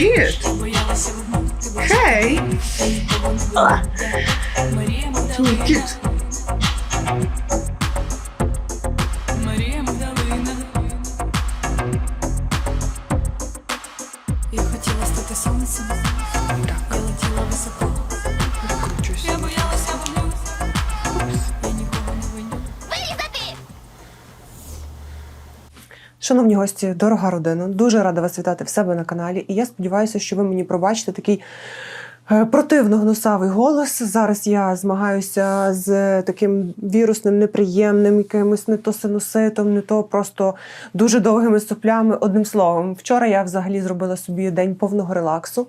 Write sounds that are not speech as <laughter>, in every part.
Okay. Cute. Шановні гості, дорога родина, дуже рада вас вітати в себе на каналі. І я сподіваюся, що ви мені пробачите такий е, противно гнусавий голос. Зараз я змагаюся з таким вірусним, неприємним, якимось не то синуситом, не то просто дуже довгими соплями. Одним словом, вчора я взагалі зробила собі день повного релаксу.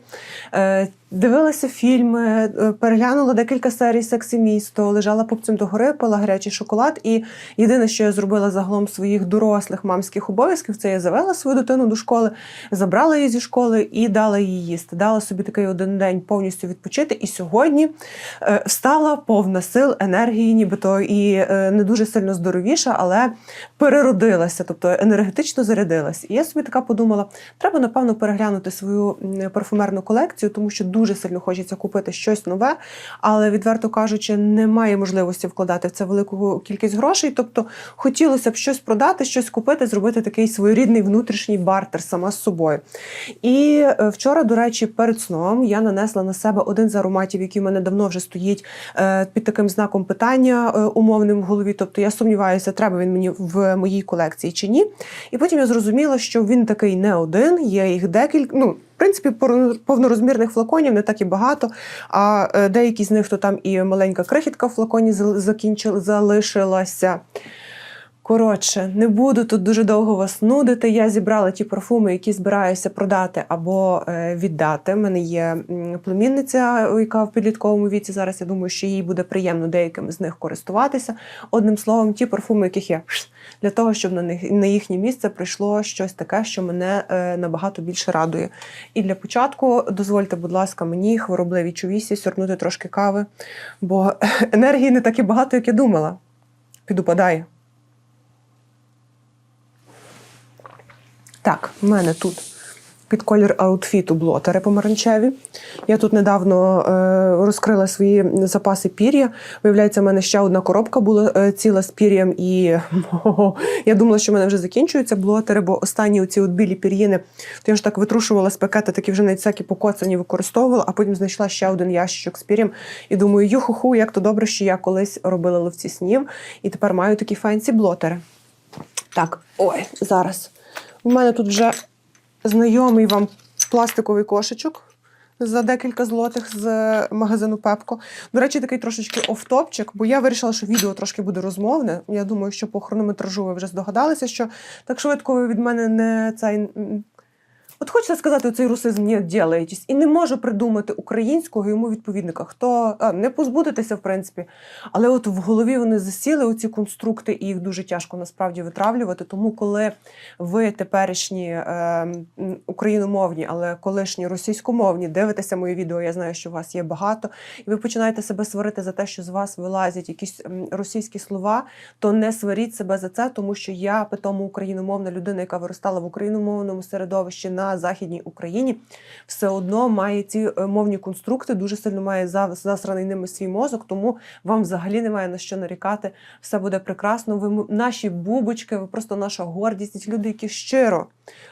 Дивилася фільми, е, переглянула декілька серій «Секс місто», лежала пупцем до гори, пила гарячий шоколад. І єдине, що я зробила загалом своїх дорослих мамських обов'язків, це я завела свою дитину до школи, забрала її зі школи і дала їй їсти. Дала собі такий один день повністю відпочити. І сьогодні е, встала повна сил, енергії, нібито і е, не дуже сильно здоровіша, але переродилася, тобто енергетично зарядилась. І я собі така подумала: треба напевно переглянути свою парфумерну колекцію, тому що дуже сильно хочеться купити щось нове, але відверто кажучи, немає можливості вкладати в це велику кількість грошей. Тобто хотілося б щось продати, щось купити, зробити такий своєрідний внутрішній бартер сама з собою. І е, вчора, до речі, перед сном я нанесла на себе один з ароматів, який в мене давно вже стоїть е, під таким знаком питання е, умовним в голові. Тобто я сумніваюся, треба він мені в моїй колекції чи ні. І потім я зрозуміла, що він такий не один, є їх декілька. Ну, принципі, повнорозмірних флаконів не так і багато. А е, деякі з них то там і маленька крихітка в флаконі закінчила, залишилася. Коротше, не буду тут дуже довго вас нудити. Я зібрала ті парфуми, які збираюся продати або е, віддати. У мене є племінниця, яка в підлітковому віці. Зараз я думаю, що їй буде приємно деякими з них користуватися. Одним словом, ті парфуми, яких я для того, щоб на них на їхнє місце прийшло щось таке, що мене е, набагато більше радує. І для початку дозвольте, будь ласка, мені хворобливій чувісі сьорнути трошки кави, бо енергії не так і багато, як я думала. Підупадає. Так, в мене тут під колір аутфіту блотери помаранчеві. Я тут недавно е, розкрила свої запаси пір'я. Виявляється, в мене ще одна коробка була е, ціла з пір'ям, і ого, <laughs> я думала, що в мене вже закінчуються блотери, бо останні оці от білі пір'їни, то я ж так витрушувала з пакета, такі вже навіть всякі покоцані використовувала, а потім знайшла ще один ящичок з пір'ям. І думаю, юху-ху, як то добре, що я колись робила ловці снів, і тепер маю такі фенсі блотери. Так, ой, зараз. У мене тут вже знайомий вам пластиковий кошечок за декілька злотих з магазину Пепко. До речі, такий трошечки офтопчик, бо я вирішила, що відео трошки буде розмовне. Я думаю, що по хронометражу ви вже здогадалися, що так швидко ви від мене не цей. От хочеться сказати, цей русизм не ділаєтесь. І не можу придумати українського йому відповідника. Хто а, не позбудетеся, в принципі. Але от в голові вони засіли оці конструкти, і їх дуже тяжко насправді витравлювати. Тому, коли ви теперішні е, україномовні, але колишні російськомовні, дивитеся мої відео, я знаю, що у вас є багато, і ви починаєте себе сварити за те, що з вас вилазять якісь російські слова, то не сваріть себе за це, тому що я питому україномовна людина, яка виростала в україномовному середовищі на західній Україні, все одно має ці е, мовні конструкти, дуже сильно має засраний ними свій мозок, тому вам взагалі немає на що нарікати. Все буде прекрасно. Ви наші бубочки, ви просто наша гордість, люди, які щиро.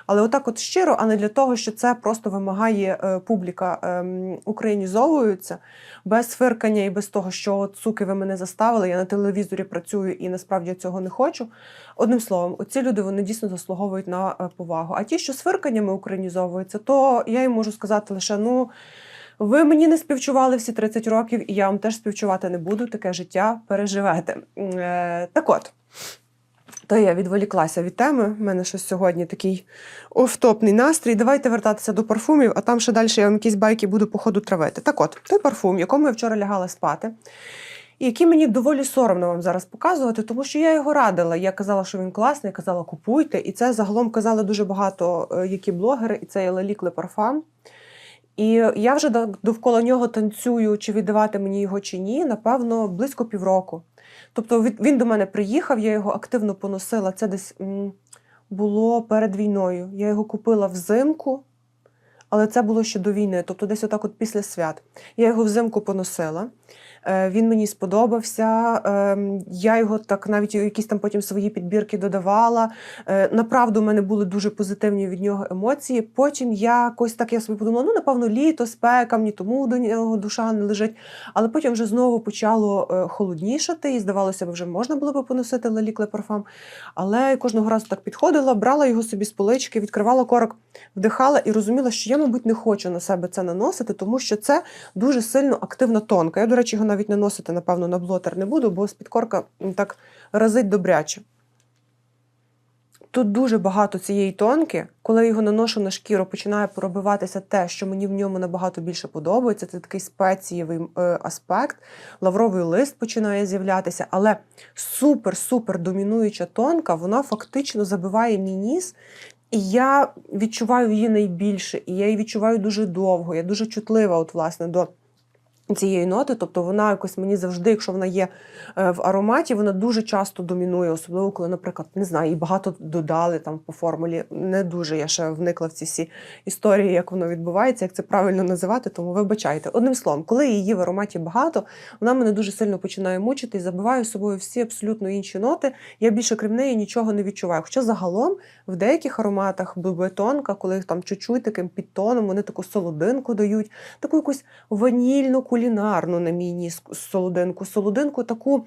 Але отак, от щиро, а не для того, що це просто вимагає е, публіка ем, українізовуються без фиркання і без того, що от суки, ви мене заставили. Я на телевізорі працюю і насправді цього не хочу. Одним словом, оці люди вони дійсно заслуговують на е, повагу. А ті, що з фирканнями українізовуються, то я їм можу сказати лише ну. Ви мені не співчували всі 30 років, і я вам теж співчувати не буду. Таке життя переживете. Е, так от, то я відволіклася від теми. У мене щось сьогодні такий офтопний настрій. Давайте вертатися до парфумів, а там ще далі я вам якісь байки буду по ходу травити. Так от, той парфум, якому я вчора лягала спати, і який мені доволі соромно вам зараз показувати, тому що я його радила. Я казала, що він класний, казала, купуйте. І це загалом казали дуже багато е, які блогери, і це є Лалік Ле І я вже довкола нього танцюю, чи віддавати мені його чи ні, напевно, близько півроку. Тобто він до мене приїхав, я його активно поносила. Це десь було перед війною. Я його купила взимку, але це було ще до війни, тобто десь отак от після свят. Я його взимку поносила. Е, Він мені сподобався. Ем, Я його так навіть якісь там потім свої підбірки додавала. Е, Направду, в мене були дуже позитивні від нього емоції. Потім якось так я собі подумала: ну, напевно, літо, спека, мені тому до нього душа не лежить. Але потім вже знову почало е, холоднішати, і здавалося б, вже можна було б поносити Лалік Лепарфам. Але кожного разу так підходила, брала його собі з полички, відкривала корок, вдихала і розуміла, що я, мабуть, не хочу на себе це наносити, тому що це дуже сильно активна тонка. Я, до речі, його навіть наносити, напевно, на блотер не буду, бо з-під корка м, так разить добряче. Тут дуже багато цієї тонки. Коли я його наношу на шкіру, починає пробиватися те, що мені в ньому набагато більше подобається. Це такий спецієвий е, аспект. Лавровий лист починає з'являтися, але супер-супер домінуюча тонка, вона фактично забиває мій ніс. І я відчуваю її найбільше, і я її відчуваю дуже довго. Я дуже чутлива, от, власне, до цієї ноти. Тобто вона якось мені завжди, якщо вона є е, в ароматі, вона дуже часто домінує, особливо коли, наприклад, не знаю, і багато додали там по формулі. Не дуже я ще вникла в ці всі історії, як воно відбувається, як це правильно називати, тому вибачайте. Одним словом, коли її в ароматі багато, вона мене дуже сильно починає мучити і забиваю собою всі абсолютно інші ноти. Я більше крім неї нічого не відчуваю. Хоча загалом в деяких ароматах бетонка, коли їх там чуть-чуть таким підтоном, вони таку солодинку дають, таку якусь ванільну, кулінарну на мій ніс солодинку, солодинку таку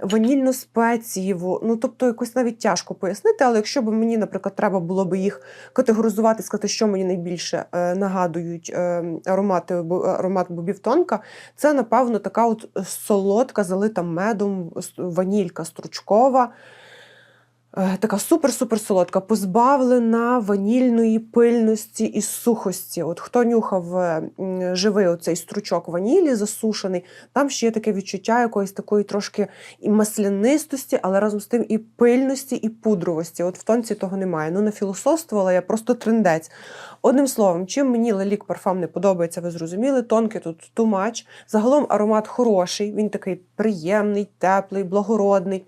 ванільно спецієву. Ну тобто, якось навіть тяжко пояснити, але якщо б мені, наприклад, треба було б їх категоризувати, сказати, що мені найбільше е, нагадують е, аромати, аромат бобів тонка, це напевно така от солодка, залита медом, ванілька стручкова. Е, Така супер-супер солодка, позбавлена ванільної пильності і сухості. От хто нюхав е, живий оцей стручок ванілі засушений, там ще є таке відчуття якоїсь такої трошки і маслянистості, але разом з тим і пильності, і пудровості. От в тонці того немає. Ну, не філософствувала я просто трендець. Одним словом, чим мені лалік парфам не подобається, ви зрозуміли. Тонкий тут much. Загалом аромат хороший, він такий приємний, теплий, благородний.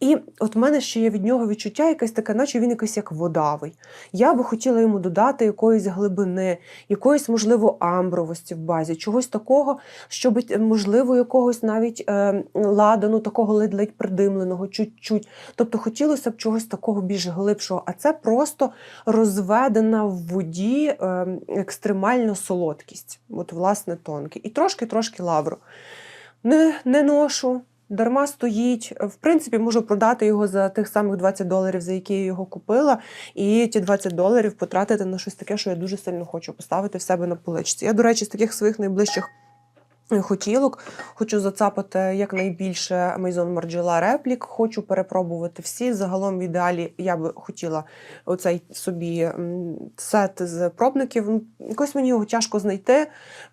І от в мене ще є від нього відчуття якесь таке, наче він якийсь як водавий. Я би хотіла йому додати якоїсь глибини, якоїсь, можливо, амбровості в базі, чогось такого, щоб, можливо, якогось навіть е, ладану, такого ледь-ледь придимленого, чуть-чуть. Тобто хотілося б чогось такого більш глибшого. А це просто розведена в воді е, екстремальна солодкість, от, власне, тонкий. І трошки-трошки лавру. Не, не ношу. Дарма стоїть. В принципі, можу продати його за тих самих 20 доларів, за які я його купила, і ті 20 доларів потратити на щось таке, що я дуже сильно хочу поставити в себе на поличці. Я, до речі, з таких своїх найближчих хотілок хочу зацапати якнайбільше Maison Margiela реплік. Хочу перепробувати всі. Загалом, в ідеалі, я би хотіла оцей собі сет з пробників. Якось мені його тяжко знайти,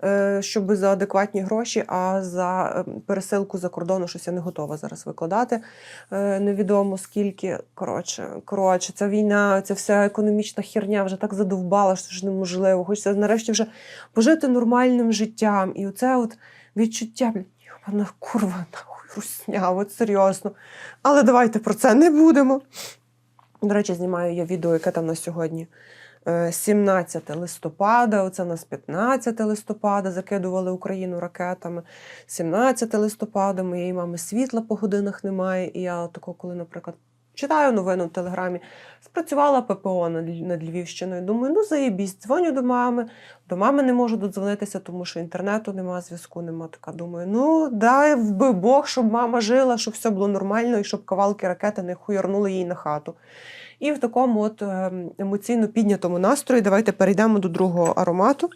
е, щоб за адекватні гроші, а за е, пересилку за кордону щось я не готова зараз викладати. Е, Невідомо скільки. Коротше, коротше, ця війна, ця вся економічна херня вже так задовбала, що ж неможливо. Хочеться нарешті вже пожити нормальним життям. І оце от відчуття, блін, йобана курва, нахуй, русня, от серйозно. Але давайте про це не будемо. До речі, знімаю я відео, яке там на сьогодні. Е, 17 листопада, оце нас 15 листопада, закидували Україну ракетами. 17 листопада моєї мами світла по годинах немає. І я тако, коли, наприклад, читаю новину в телеграмі, спрацювала ППО над, Львівщиною. Думаю, ну заєбісь, дзвоню до мами. До мами не можу додзвонитися, тому що інтернету нема, зв'язку нема. Така думаю, ну дай би Бог, щоб мама жила, щоб все було нормально і щоб кавалки ракети не хуярнули їй на хату. І в такому от ем, емоційно піднятому настрої давайте перейдемо до другого аромату.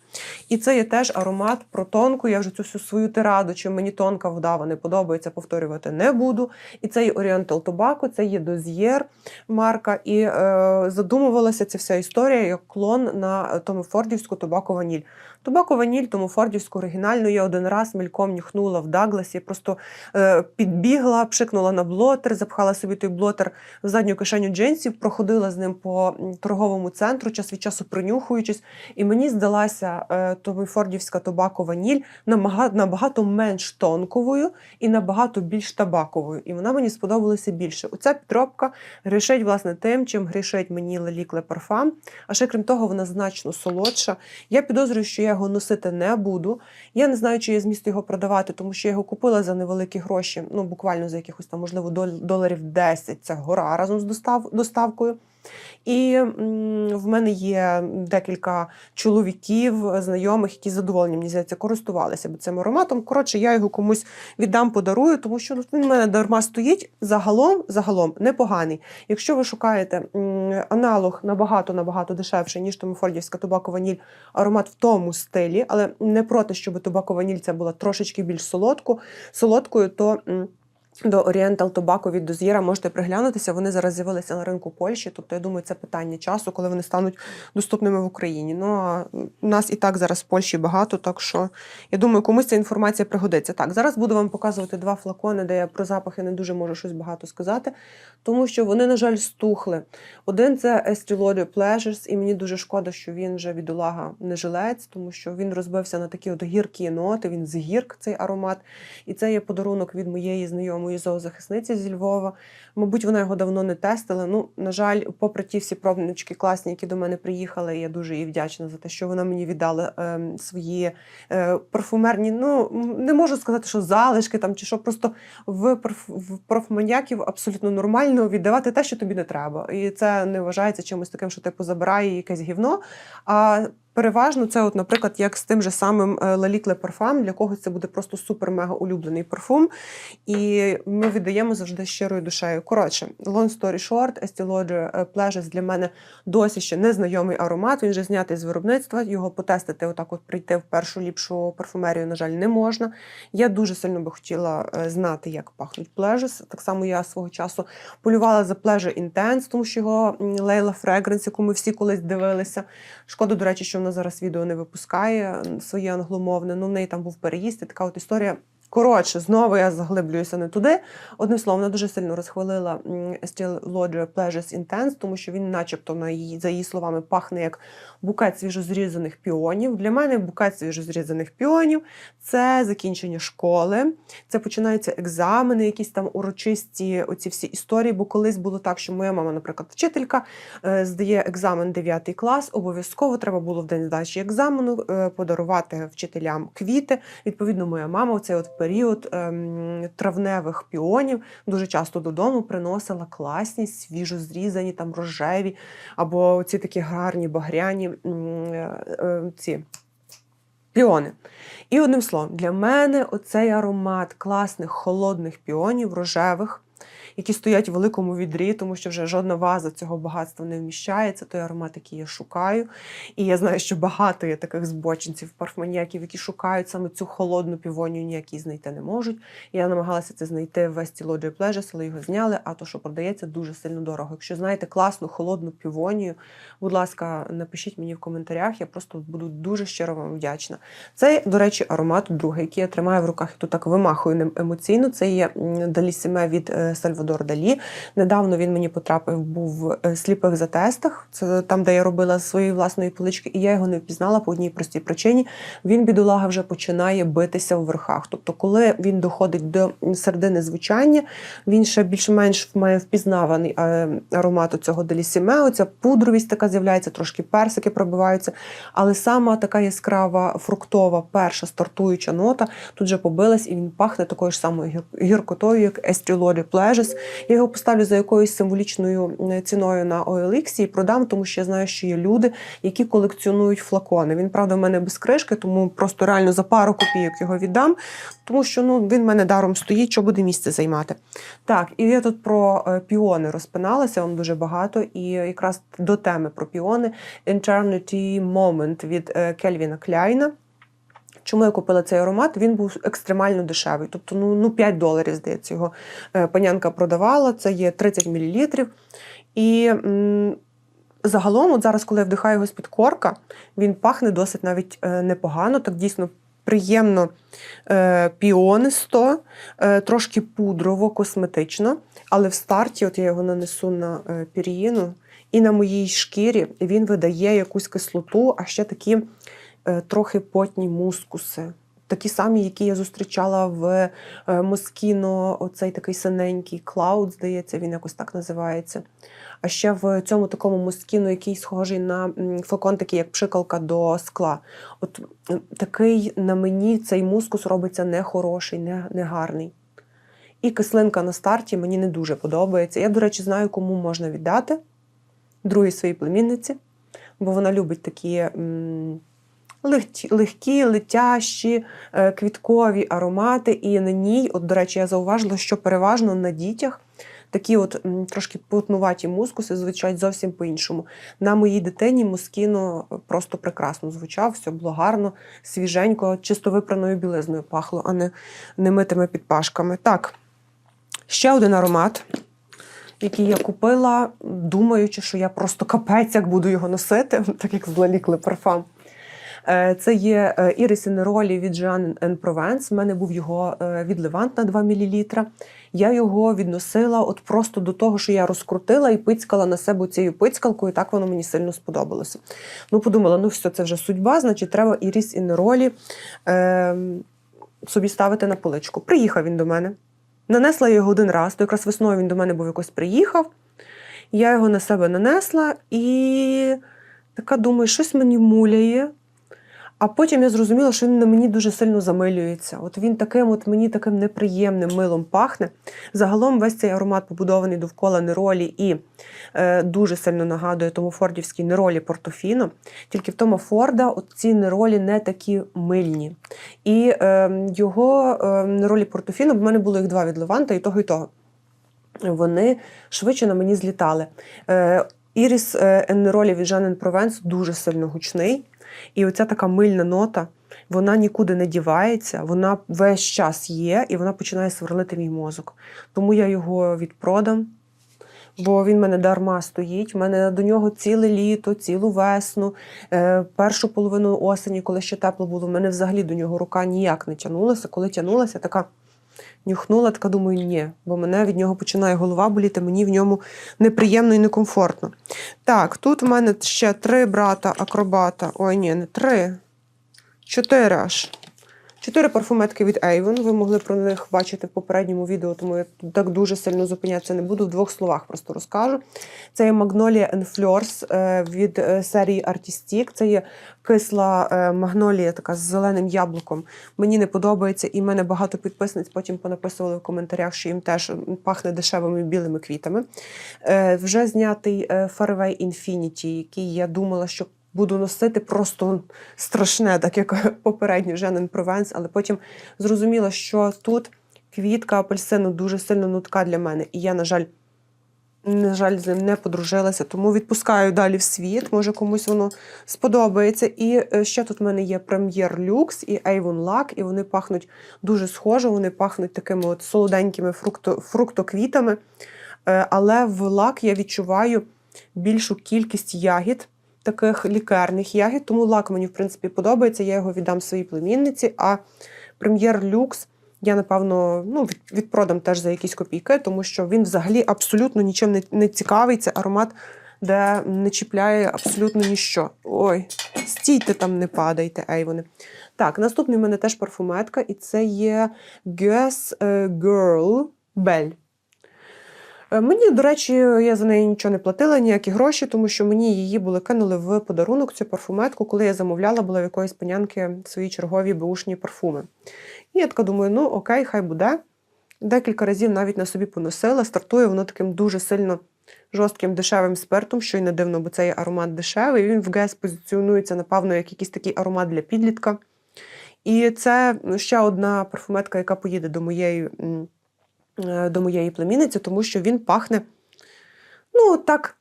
І це є теж аромат про тонку. Я вже цю всю свою тираду, чи мені тонка вдава не подобається, повторювати не буду. І це є Oriental Tobacco, це є Доз'єр марка. І е, задумувалася ця вся історія як клон на тому фордівську табако ваніль. Табако ваніль, тому фордівську оригінальну я один раз мельком нюхнула в Дагласі, просто е, підбігла, пшикнула на блотер, запхала собі той блотер в задню кишеню джинсів, ходила з ним по торговому центру, час від часу принюхуючись, і мені здалася е, Томіфордівська тобако ваніль набагато, менш тонковою і набагато більш табаковою. І вона мені сподобалася більше. Оця підробка грішить власне тим, чим грішить мені Лелікле Парфам. А ще крім того, вона значно солодша. Я підозрюю, що я його носити не буду. Я не знаю, чи є зміст його продавати, тому що я його купила за невеликі гроші, ну буквально за якихось там, можливо, доларів 10. Це гора разом з достав, доставкою. І в мене є декілька чоловіків, знайомих, які з задоволенням мені здається, користувалися цим ароматом. Коротше, я його комусь віддам, подарую, тому що ну, він в мене дарма стоїть. Загалом, загалом непоганий. Якщо ви шукаєте аналог набагато набагато дешевший, ніж Томофордівська тобако ваніль, аромат в тому стилі, але не проти, щоб тобако ваніль ця була трошечки більш солодку, солодкою, то. До Oriental Tobacco від Дозіра можете приглянутися. Вони зараз з'явилися на ринку Польщі. Тобто, я думаю, це питання часу, коли вони стануть доступними в Україні. Ну а у нас і так зараз в Польщі багато, так що я думаю, комусь ця інформація пригодиться. Так, зараз буду вам показувати два флакони, де я про запахи не дуже можу щось багато сказати, тому що вони, на жаль, стухли. Один це Estee Pleasures, і мені дуже шкода, що він вже відолага не жилець, тому що він розбився на такі от гіркі ноти. Він з гірк цей аромат. І це є подарунок від моєї знайомої зоозахисниці зі Львова. Мабуть, вона його давно не тестила. Ну, на жаль, попри ті всі пробнички класні, які до мене приїхали, я дуже їй вдячна за те, що вона мені віддала ем, свої е, парфумерні. Ну не можу сказати, що залишки там чи що. Просто в, парф, в парфманьяків абсолютно нормально віддавати те, що тобі не треба. І це не вважається чимось таким, що типу забирає якесь гівно. А Переважно це, от, наприклад, як з тим же самим Лалікле Парфам, для когось це буде просто супер-мега улюблений парфум. І ми віддаємо завжди щирою душею. Коротше, long story short, Estee Lauder е, Pleasures для мене досі ще незнайомий аромат. Він вже знятий з виробництва. Його потестити, отак, от прийти в першу ліпшу парфумерію, на жаль, не можна. Я дуже сильно би хотіла е, знати, як пахнуть Pleasures. Так само я свого часу полювала за Pleasure Intense, тому що його Layla Fragrance, яку ми всі колись дивилися. Шкода, до речі, що вона зараз відео не випускає своє англомовне. Ну, в неї там був переїзд, і така от історія. Коротше, знову я заглиблююся не туди. Одним словом, вона дуже сильно розхвалила м, Estee Pleasures Intense, тому що він, начебто, на її, за її словами, пахне як букет свіжозрізаних піонів. Для мене букет свіжозрізаних піонів це закінчення школи, це починаються екзамени, якісь там урочисті оці всі історії. Бо колись було так, що моя мама, наприклад, вчителька, е, здає екзамен 9 клас. Обов'язково треба було в день здачі екзамену е, подарувати вчителям квіти. Відповідно, моя мама у цей от період ем, травневих піонів дуже часто додому приносила класні, свіжо зрізані, там рожеві, або ці такі гарні багряні е, е, ці. Піони. І одним словом, для мене оцей аромат класних холодних піонів, рожевих, які стоять в великому відрі, тому що вже жодна ваза цього багатства не вміщається. Той аромат, який я шукаю. І я знаю, що багато є таких збочинців, парфманіяків, які шукають саме цю холодну півонію, ніякі знайти не можуть. Я намагалася це знайти в Estee Lauder Pleasures, але його зняли, а то, що продається, дуже сильно дорого. Якщо знаєте класну холодну півонію, будь ласка, напишіть мені в коментарях, я просто буду дуже щиро вам вдячна. Це, до речі, аромат другий, який я тримаю в руках і тут так вимахую ним емоційно. Це є Далісіме від е, Сальвадор Далі. Недавно він мені потрапив був в е, сліпих затестах. Це там, де я робила свої власної полички, і я його не впізнала по одній простій причині. Він, бідолага, вже починає битися в верхах. Тобто, коли він доходить до середини звучання, він ще більш-менш має впізнаваний е, аромат цього делісіме. Оця пудровість така з'являється, трошки персики пробиваються. Але сама така яскрава фруктова, перша стартуюча нота тут же побилась, і він пахне такою ж самою гіркотою, як Estee Lauder Я його поставлю за якоюсь символічною ціною на OLX і продам, тому що я знаю, що є люди, які колекціонують флакони. Він, правда, в мене без кришки, тому просто реально за пару копійок його віддам, тому що ну, він в мене даром стоїть, що буде місце займати. Так, і я тут про е, піони розпиналася, вам дуже багато, і якраз до теми про піони Eternity Moment від е, Кельвіна Кляйна. Чому я купила цей аромат? Він був екстремально дешевий. Тобто, ну, ну 5 доларів, здається, його е, панянка продавала. Це є 30 мл. І м, загалом, от зараз, коли я вдихаю його з-під корка, він пахне досить навіть е, непогано, так дійсно приємно е, піонисто, е, трошки пудрово, косметично. Але в старті, от я його нанесу на е, пір'їну, І на моїй шкірі він видає якусь кислоту, а ще такі трохи потні мускуси. Такі самі, які я зустрічала в е, Москіно, оцей такий синенький клауд, здається, він якось так називається. А ще в цьому такому москіно, який схожий на флакон, такий як пшикалка до скла. От такий на мені цей мускус робиться нехороший, не, негарний. І кислинка на старті мені не дуже подобається. Я, до речі, знаю, кому можна віддати другій своїй племінниці, бо вона любить такі м, легкі, летящі, е, квіткові аромати. І на ній, от, до речі, я зауважила, що переважно на дітях такі от трошки путнуваті мускуси звучать зовсім по-іншому. На моїй дитині мускіно просто прекрасно звучав, все було гарно, свіженько, чисто випраною білизною пахло, а не немитими підпашками. Так, ще один аромат, який я купила, думаючи, що я просто капець, як буду його носити, <laughs> так як злалікли парфам. Е, Це є е, Ірис Неролі від Jean en Provence. У мене був його е, від Левант на 2 мл. Я його відносила от просто до того, що я розкрутила і пицькала на себе цією пицькалкою, і так воно мені сильно сподобалося. Ну, подумала, ну все, це вже судьба, значить, треба Ірис Неролі е, собі ставити на поличку. Приїхав він до мене. Нанесла я його один раз, то якраз весною він до мене був якось приїхав. Я його на себе нанесла і така думаю, щось мені муляє. А потім я зрозуміла, що він на мені дуже сильно замилюється. От він таким, от мені таким неприємним милом пахне. Загалом весь цей аромат побудований довкола неролі і е, дуже сильно нагадує тому фордівській неролі Портофіно. Тільки в тому Форда ці неролі не такі мильні. І е, його е, неролі Портофіно, в мене було їх два від Леванта, і того, і того. Вони швидше на мені злітали. Е, Іріс е, Еннеролі від Жанен Провенс дуже сильно гучний. І оця така мильна нота, вона нікуди не дівається, вона весь час є, і вона починає сверлити мій мозок. Тому я його відпродам, бо він мене дарма стоїть. У мене до нього ціле літо, цілу весну, е, першу половину осені, коли ще тепло було, в мене взагалі до нього рука ніяк не тягнулася. Коли тягнулася, така нюхнула, така думаю, ні, бо мене від нього починає голова боліти, мені в ньому неприємно і некомфортно. Так, тут в мене ще три брата акробата. Ой, ні, не три. Чотири аж. Чотири парфуметки від Avon. Ви могли про них бачити в попередньому відео, тому я так дуже сильно зупинятися не буду. В двох словах просто розкажу. Це є Magnolia and Fleurs е, від е, серії Artistic. Це є кисла е, магнолія, така з зеленим яблуком. Мені не подобається, і в мене багато підписниць потім понаписували в коментарях, що їм теж пахне дешевими білими квітами. Е, Вже знятий е, Fairway Infinity, який я думала, що буду носити просто страшне, так як <laughs> попередньо Женен Провенс, але потім зрозуміла, що тут квітка апельсину дуже сильно нутка для мене. І я, на жаль, на жаль, з ним не подружилася, тому відпускаю далі в світ. Може комусь воно сподобається. І е, ще тут в мене є Premier Lux і Avon Lac, і вони пахнуть дуже схоже, вони пахнуть такими от солоденькими фрукто, фруктоквітами. Е, Але в лак я відчуваю більшу кількість ягід, таких лікарних ягід, тому лак мені, в принципі, подобається. Я його віддам своїй племінниці. А Прем'єр Люкс я, напевно, ну, відпродам теж за якісь копійки, тому що він взагалі абсолютно нічим не, не цікавий. Це аромат, де не чіпляє абсолютно ніщо. Ой, стійте там, не падайте, ейвони. Так, наступний в мене теж парфуметка, і це є Guess е, Girl Bell. Е, Мені, до речі, я за неї нічого не платила, ніякі гроші, тому що мені її були кинули в подарунок цю парфуметку, коли я замовляла, була в якоїсь панянки свої чергові беушні парфуми. І я така думаю, ну окей, хай буде. Декілька разів навіть на собі поносила. Стартує воно таким дуже сильно жорстким дешевим спиртом, що й не дивно, бо цей аромат дешевий. Він в ГЕС позиціонується, напевно, як якийсь такий аромат для підлітка. І це ще одна парфуметка, яка поїде до моєї, до моєї племінниці, тому що він пахне, ну, так,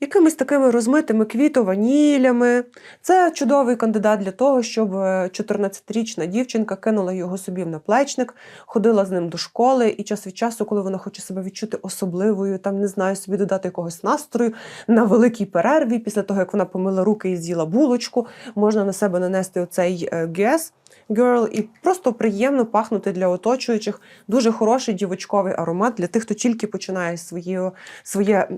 якимись такими розмитими квіто-ванілями. Це чудовий кандидат для того, щоб е, 14-річна дівчинка кинула його собі в наплечник, ходила з ним до школи, і час від часу, коли вона хоче себе відчути особливою, там не знаю, собі додати якогось настрою на великій перерві, після того як вона помила руки і з'їла булочку, можна на себе нанести оцей е, гес. Girl і просто приємно пахнути для оточуючих. Дуже хороший дівочковий аромат для тих, хто тільки починає свою, своє,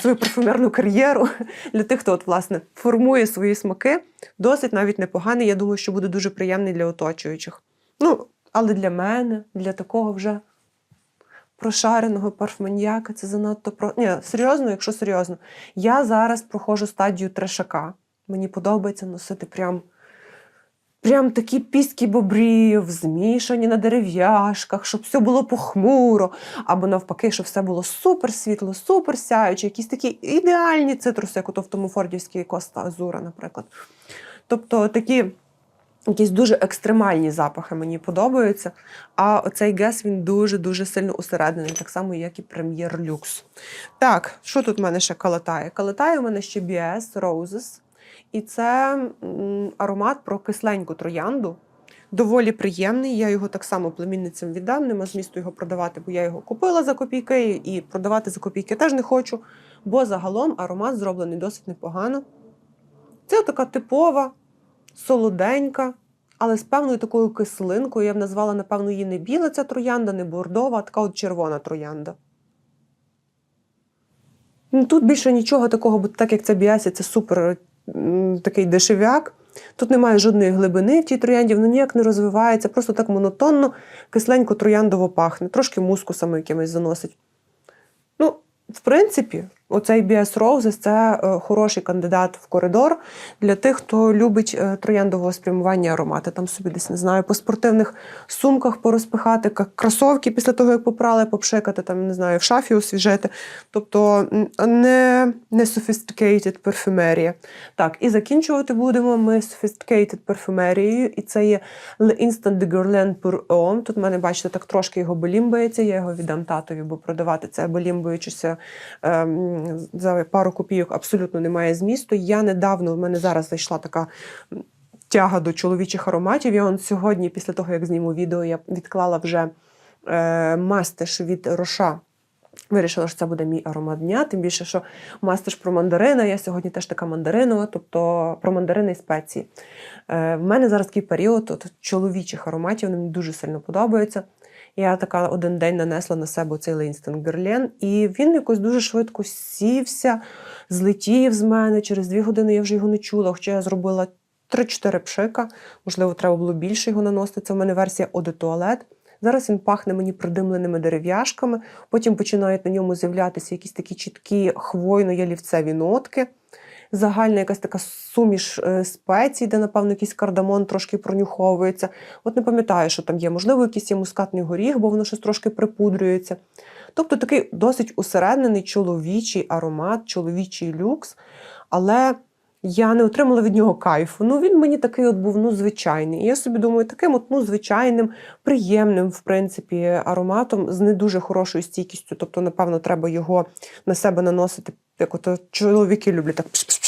свою парфюмерну кар'єру, <laughs> для тих, хто от, власне, формує свої смаки. Досить навіть непоганий. Я думаю, що буде дуже приємний для оточуючих. Ну, але для мене, для такого вже прошареного парфманьяка, це занадто про. Ні, серйозно, якщо серйозно. Я зараз проходжу стадію трешака. Мені подобається носити прям. Прям такі піски бобрів, змішані на дерев'яшках, щоб все було похмуро, або навпаки, щоб все було супер світло, супер сяюче, якісь такі ідеальні цитруси, як ото в тому фордівській Коста Азура, наприклад. Тобто такі якісь дуже екстремальні запахи мені подобаються. А оцей гес він дуже-дуже сильно усереднений, так само, як і прем'єр люкс. Так, що тут в мене ще калатає? Калатає у мене ще BS Roses. І це аромат про кисленьку троянду. Доволі приємний. Я його так само племінницям віддам. Нема змісту його продавати, бо я його купила за копійки і продавати за копійки теж не хочу. Бо загалом аромат зроблений досить непогано. Це така типова, солоденька, але з певною такою кислинкою. Я б назвала, напевно, її не біла ця троянда, не бордова, а така от червона троянда. Ну, Тут більше нічого такого, бо так як це біасі, це супер такий дешевяк. Тут немає жодної глибини в тій троянді, воно ніяк не розвивається, просто так монотонно, кисленько трояндово пахне, трошки мускусами якимось заносить. Ну, в принципі, оцей BS Roses – це е, хороший кандидат в коридор для тих, хто любить е, трояндового спрямування аромати. Там собі десь не знаю, по спортивних сумках порозпихати, кросовки після того, як попрали, попшикати, там не знаю, в шафі освіжити. Тобто не, не sophisticated парфюмерія. Так, і закінчувати будемо ми sophisticated парфюмерією, і це є Le Instant de Guerlain pour Homme. Тут в мене, бачите, так трошки його болімбається, я його віддам татові, бо продавати це болімбаючися ем, за пару копійок абсолютно немає змісту. Я недавно, в мене зараз зайшла така тяга до чоловічих ароматів. Я он сьогодні, після того, як зніму відео, я відклала вже е, мастиш від Роша. Вирішила, що це буде мій аромат дня, тим більше, що мастиш про мандарина. Я сьогодні теж така мандаринова, тобто про мандарини і спеції. Е, в мене зараз такий період от, чоловічих ароматів, вони мені дуже сильно подобаються. Я така один день нанесла на себе цей Лейнстон Герлен, і він якось дуже швидко сівся, злетів з мене. Через дві години я вже його не чула, хоча я зробила 3-4 пшика. Можливо, треба було більше його наносити. Це в мене версія de Toilette. Зараз він пахне мені придимленими дерев'яшками, потім починають на ньому з'являтися якісь такі чіткі хвойно-ялівцеві нотки. Загальна якась така суміш е, спецій, де, напевно, якийсь кардамон трошки пронюховується. От не пам'ятаю, що там є. Можливо, якийсь є мускатний горіх, бо воно щось трошки припудрюється. Тобто такий досить усереднений чоловічий аромат, чоловічий люкс, але я не отримала від нього кайфу. Ну, він мені такий от був ну, звичайний. І я собі думаю, таким от, ну, звичайним, приємним, в принципі, ароматом з не дуже хорошою стійкістю. Тобто, напевно, треба його на себе наносити, як от чоловіки люблять так пш-пш-пш-пш-пш-пш.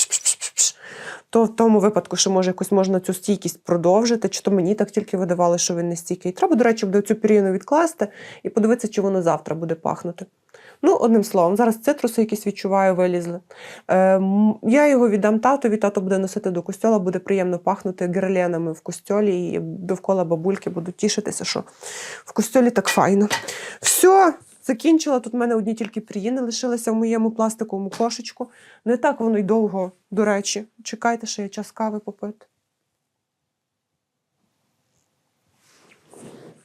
То в тому випадку, що може якось можна цю стійкість продовжити, чи то мені так тільки видавали, що він не стійкий. Треба, до речі, буде цю пір'їну відкласти і подивитися, чи воно завтра буде пахнути. Ну, одним словом, зараз цитруси якісь відчуваю, вилізли. Е, я його віддам татові, тато буде носити до костьола, буде приємно пахнути герленами в костьолі, і довкола бабульки будуть тішитися, що в костьолі так файно. Все, закінчила. Тут в мене одні тільки приїни лишилися в моєму пластиковому кошечку. Не так воно й довго, до речі. Чекайте, що я час кави попити.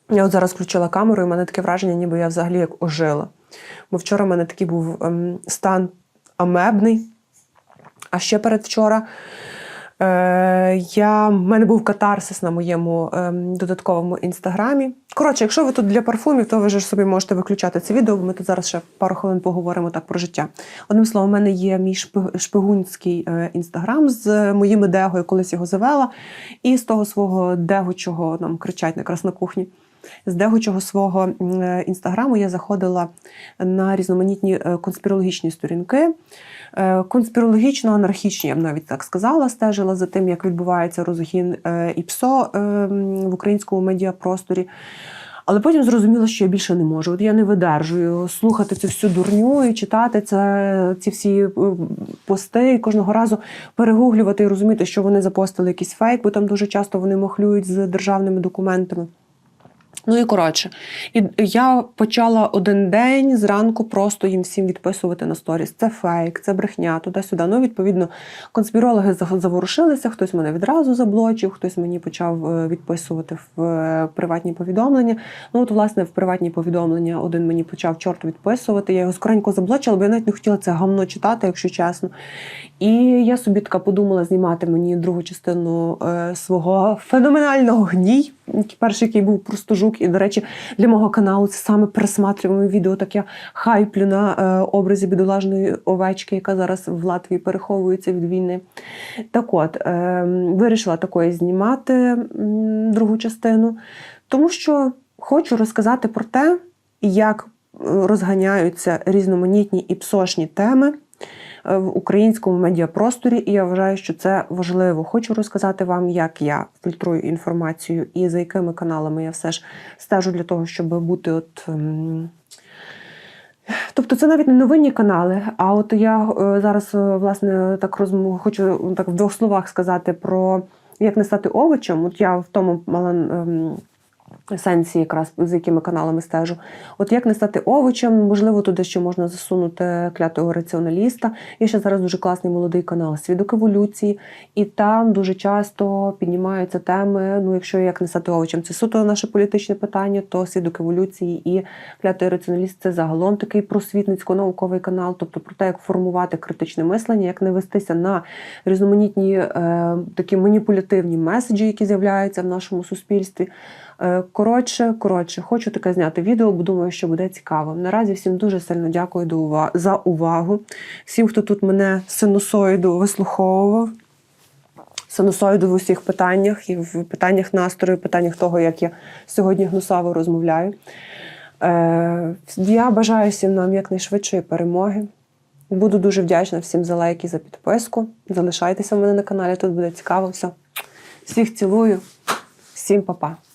Я от зараз включила камеру, і в мене таке враження, ніби я взагалі як ожила. Бо вчора в мене такий був ем, стан амебний, а ще передвчора я, в мене був катарсис на моєму ем, додатковому інстаграмі. Коротше, якщо ви тут для парфумів, то ви ж собі можете виключати це відео, бо ми тут зараз ще пару хвилин поговоримо так про життя. Одним словом, у мене є мій шпигунський е, інстаграм з моїми дего, я колись його завела, і з того свого дегучого нам кричать на кухні. З дегучого свого е, інстаграму я заходила на різноманітні е, конспірологічні сторінки. Е, Конспірологічно-анархічні, я б навіть так сказала, стежила за тим, як відбувається розгін е, ІПСО е, в українському медіапросторі. Але потім зрозуміла, що я більше не можу. От я не видержую слухати цю всю дурню і читати це, ці всі пости, і кожного разу перегуглювати і розуміти, що вони запостили якийсь фейк, бо там дуже часто вони махлюють з державними документами. Ну і коротше, і я почала один день зранку просто їм всім відписувати на сторіс. Це фейк, це брехня, туди-сюди. Ну, відповідно, конспірологи за- заворушилися, хтось мене відразу заблочив, хтось мені почав е, відписувати в е, приватні повідомлення. Ну, от, власне, в приватні повідомлення один мені почав чорт відписувати. Я його скоренько заблочила, бо я навіть не хотіла це гамно читати, якщо чесно. І я собі така подумала знімати мені другу частину е, свого феноменального гній. Перший, який був просто жук. І, до речі, для мого каналу це саме пересматриване відео. Так я хайплю на е, образі бідолажної овечки, яка зараз в Латвії переховується від війни. Так от, е, вирішила такої знімати другу частину, тому що хочу розказати про те, як е, розганяються різноманітні і псошні теми в українському медіапросторі, і я вважаю, що це важливо. Хочу розказати вам, як я фільтрую інформацію і за якими каналами я все ж стежу для того, щоб бути от. ем, Тобто це навіть не новинні канали. А от я е, зараз е, власне так розмову хочу так в двох словах сказати про як не стати овочем. От я в тому мала ем, сенсі, якраз з якими каналами стежу. От як не стати овочем, можливо, туди ще можна засунути клятого раціоналіста. Є ще зараз дуже класний молодий канал Свідок еволюції, і там дуже часто піднімаються теми. Ну, якщо як не стати овочем, це суто наше політичне питання, то свідок еволюції і клятий раціоналіст це загалом такий просвітницько-науковий канал, тобто про те, як формувати критичне мислення, як не вестися на різноманітні е, такі маніпулятивні меседжі, які з'являються в нашому суспільстві. Е, Коротше, коротше, хочу таке зняти відео, бо думаю, що буде цікаво. Наразі всім дуже сильно дякую за увагу. Всім, хто тут мене синусоїду вислуховував. Синусоїду в усіх питаннях, і в питаннях настрою, питаннях того, як я сьогодні гнусаво розмовляю. Е, я бажаю всім нам якнайшвидшої перемоги. Буду дуже вдячна всім за лайки, за підписку. Залишайтеся в мене на каналі, тут буде цікаво все. Всіх цілую, всім па-па.